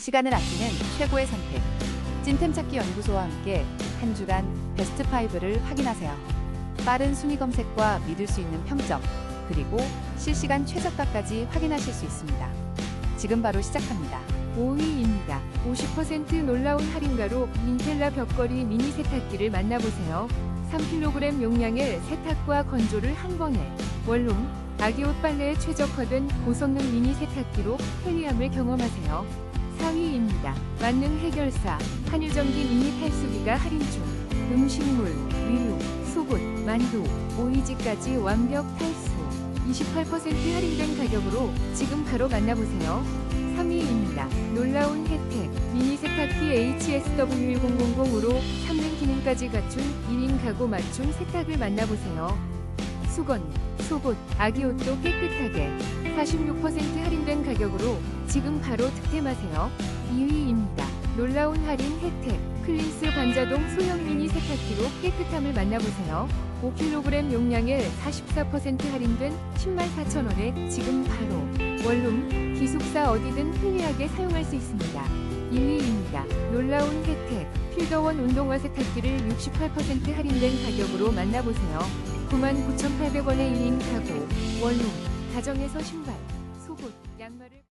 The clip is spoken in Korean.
시간을 아끼는 최고의 선택. 찐템 찾기 연구소와 함께 한 주간 베스트 5를 확인하세요. 빠른 순위 검색과 믿을 수 있는 평점, 그리고 실시간 최저가까지 확인하실 수 있습니다. 지금 바로 시작합니다. 5위입니다. 50% 놀라운 할인가로 인텔라 벽걸이 미니 세탁기를 만나보세요. 3kg 용량의 세탁과 건조를 한 번에 원룸, 아기 옷 빨래에 최적화된 고성능 미니 세탁기로 편리함을 경험하세요. 4위입니다. 만능 해결사 한일전기 미니 탈수기가 할인 중 음식물, 위류, 속옷, 만두, 오이지까지 완벽 탈수 28% 할인된 가격으로 지금 바로 만나보세요. 3위입니다. 놀라운 혜택 미니 세탁기 HSW1000으로 3등 기능까지 갖춘 1인 가구 맞춤 세탁을 만나보세요. 수건, 속옷, 아기 옷도 깨끗하게 46% 할인된 가격으로 지금 바로 득템하세요. 2위입니다. 놀라운 할인 혜택 클린스 반자동 소형 미니 세탁기로 깨끗함을 만나보세요. 5kg 용량에 44% 할인된 104,000원에 지금 바로 원룸, 기숙사 어디든 편리하게 사용할 수 있습니다. 1위입니다. 놀라운 혜택 필더원 운동화 세탁기를 68% 할인된 가격으로 만나보세요. 99,800원의 1인 가구 원룸, 가정에서 신발, 속옷, 양말을